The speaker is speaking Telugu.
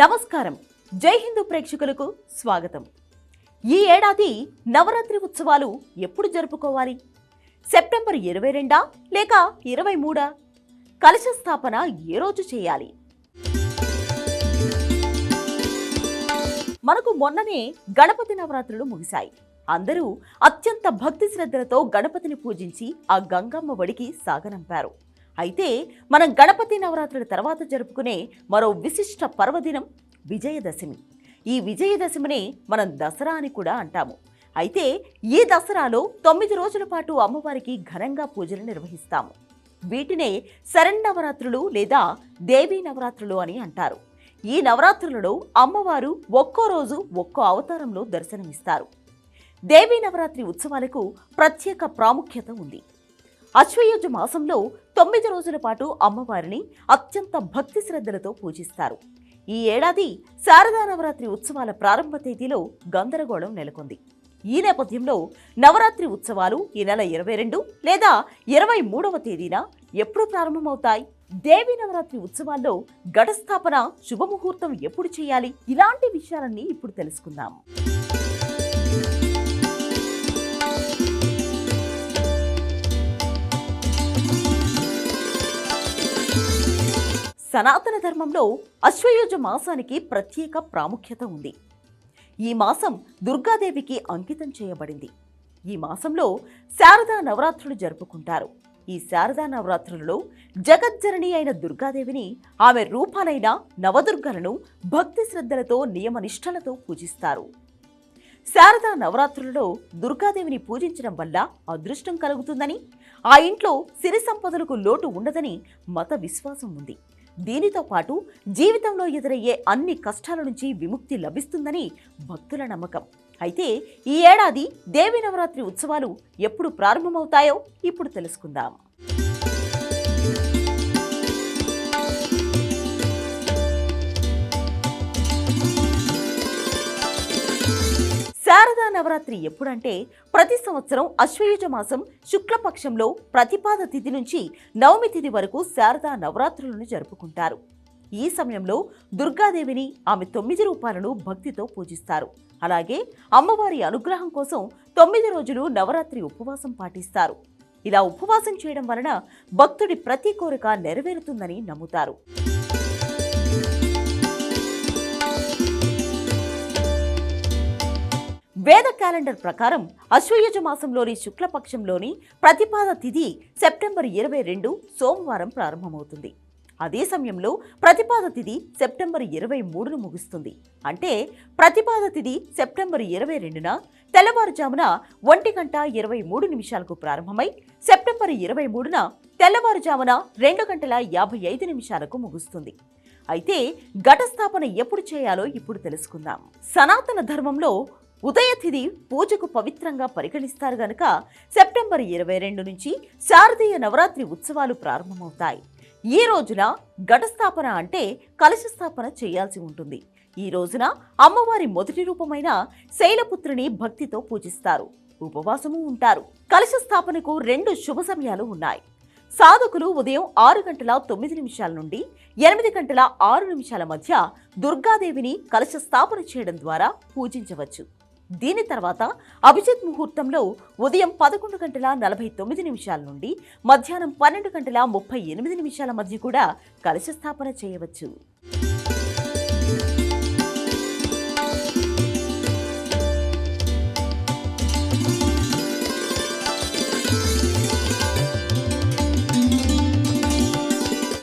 నమస్కారం. జై హిందూ ప్రేక్షకులకు స్వాగతం. ఈ ఏడాది నవరాత్రి ఉత్సవాలు ఎప్పుడు జరుపుకోవాలి? సెప్టెంబర్ ఇరవై రెండా లేక ఇరవై మూడా? కలశ స్థాపన ఏ రోజు చేయాలి? మనకు మొన్ననే గణపతి నవరాత్రులు ముగిశాయి. అందరూ అత్యంత భక్తి శ్రద్ధలతో గణపతిని పూజించి ఆ గంగమ్మ వడికి సాగనంపారు. అయితే మనం గణపతి నవరాత్రుల తర్వాత జరుపుకునే మరో విశిష్ట పర్వదినం విజయదశమి. ఈ విజయదశమిని మనం దసరా అని కూడా అంటాము. అయితే ఈ దసరాలో తొమ్మిది రోజుల పాటు అమ్మవారికి ఘనంగా పూజలు నిర్వహిస్తాము. వీటినే శరన్నవరాత్రులు లేదా దేవీ నవరాత్రులు అని అంటారు. ఈ నవరాత్రులలో అమ్మవారు ఒక్కో రోజు ఒక్కో అవతారంలో దర్శనమిస్తారు. దేవీ నవరాత్రి ఉత్సవాలకు ప్రత్యేక ప్రాముఖ్యత ఉంది. అశ్వయుజ మాసంలో తొమ్మిది రోజుల పాటు అమ్మవారిని అత్యంత భక్తి శ్రద్ధలతో పూజిస్తారు. ఈ ఏడాది శారదా నవరాత్రి ఉత్సవాల ప్రారంభ తేదీలో గందరగోళం నెలకొంది. ఈ నేపథ్యంలో నవరాత్రి ఉత్సవాలు ఈ నెల ఇరవై రెండు లేదా ఇరవై మూడవ తేదీన ఎప్పుడు ప్రారంభమవుతాయి? దేవి నవరాత్రి ఉత్సవాల్లో ఘటస్థాపన శుభముహూర్తం ఎప్పుడు చేయాలి? ఇలాంటి విషయాలన్నీ ఇప్పుడు తెలుసుకుందాం. సనాతన ధర్మంలో అశ్వయుజ మాసానికి ప్రత్యేక ప్రాముఖ్యత ఉంది. ఈ మాసం దుర్గాదేవికి అంకితం చేయబడింది. ఈ మాసంలో శారదా నవరాత్రులు జరుపుకుంటారు. ఈ శారదా నవరాత్రులలో జగజ్జరణి అయిన దుర్గాదేవిని ఆమె రూపాలైన నవదుర్గలను భక్తి శ్రద్ధలతో నియమనిష్టలతో పూజిస్తారు. శారదా నవరాత్రులలో దుర్గాదేవిని పూజించడం వల్ల అదృష్టం కలుగుతుందని ఆ ఇంట్లో సిరి సంపదలకు లోటు ఉండదని మత విశ్వాసం ఉంది. దీనితో పాటు జీవితంలో ఎదురయ్యే అన్ని కష్టాల నుంచి విముక్తి లభిస్తుందని భక్తుల నమ్మకం. అయితే ఈ ఏడాది దేవి నవరాత్రి ఉత్సవాలు ఎప్పుడు ప్రారంభమవుతాయో ఇప్పుడు తెలుసుకుందాం. శారదా నవరాత్రి ఎప్పుడంటే ప్రతి సంవత్సరం అశ్వయుజ మాసం శుక్లపక్షంలో ప్రతిపాద తిథి నుంచి నవమి తిథి వరకు శారదా నవరాత్రులను జరుపుకుంటారు. ఈ సమయంలో దుర్గాదేవిని ఆమె తొమ్మిది రూపాలను భక్తితో పూజిస్తారు. అలాగే అమ్మవారి అనుగ్రహం కోసం తొమ్మిది రోజులు నవరాత్రి ఉపవాసం పాటిస్తారు. ఇలా ఉపవాసం చేయడం వలన భక్తుడి ప్రతి కోరిక నెరవేరుతుందని నమ్ముతారు. వేద క్యాలెండర్ ప్రకారం అశ్వయుజ మాసంలోని శుక్లపక్షంలోని ప్రతిపాద తిథి సెప్టెంబర్ ఇరవై రెండు సోమవారం ప్రారంభమవుతుంది. అదే సమయంలో ప్రతిపాద తిథి సెప్టెంబర్ ఇరవై మూడును ముగుస్తుంది. అంటే ప్రతిపాద తిథి సెప్టెంబర్ ఇరవై రెండున తెల్లవారుజామున ఒంటి గంట ఇరవై మూడు నిమిషాలకు ప్రారంభమై సెప్టెంబర్ ఇరవై మూడున తెల్లవారుజామున రెండు గంటల యాభై ఐదు నిమిషాలకు ముగుస్తుంది. అయితే ఘటస్థాపన ఎప్పుడు చేయాలో ఇప్పుడు తెలుసుకుందాం. సనాతన ధర్మంలో ఉదయతిథి పూజకు పవిత్రంగా పరిగణిస్తారు గనుక సెప్టెంబర్ ఇరవై రెండు నుంచి శారదీయ నవరాత్రి ఉత్సవాలు ప్రారంభమవుతాయి. ఈ రోజున ఘటస్థాపన అంటే కలశస్థాపన చేయాల్సి ఉంటుంది. ఈ రోజున అమ్మవారి మొదటి రూపమైన శైలపుత్రిని భక్తితో పూజిస్తారు. ఉపవాసము ఉంటారు. కలశ స్థాపనకు రెండు శుభ సమయాలు ఉన్నాయి. సాధకులు ఉదయం ఆరు గంటల తొమ్మిది నిమిషాల నుండి ఎనిమిది గంటల ఆరు నిమిషాల మధ్య దుర్గాదేవిని కలశ స్థాపన చేయడం ద్వారా పూజించవచ్చు. దీని తర్వాత అభిజిత్ ముహూర్తంలో ఉదయం పదకొండు గంటల నలభై తొమ్మిది నిమిషాల నుండి మధ్యాహ్నం పన్నెండు గంటల ముప్పై ఎనిమిది నిమిషాల మధ్య కూడా కలశ స్థాపన చేయవచ్చు.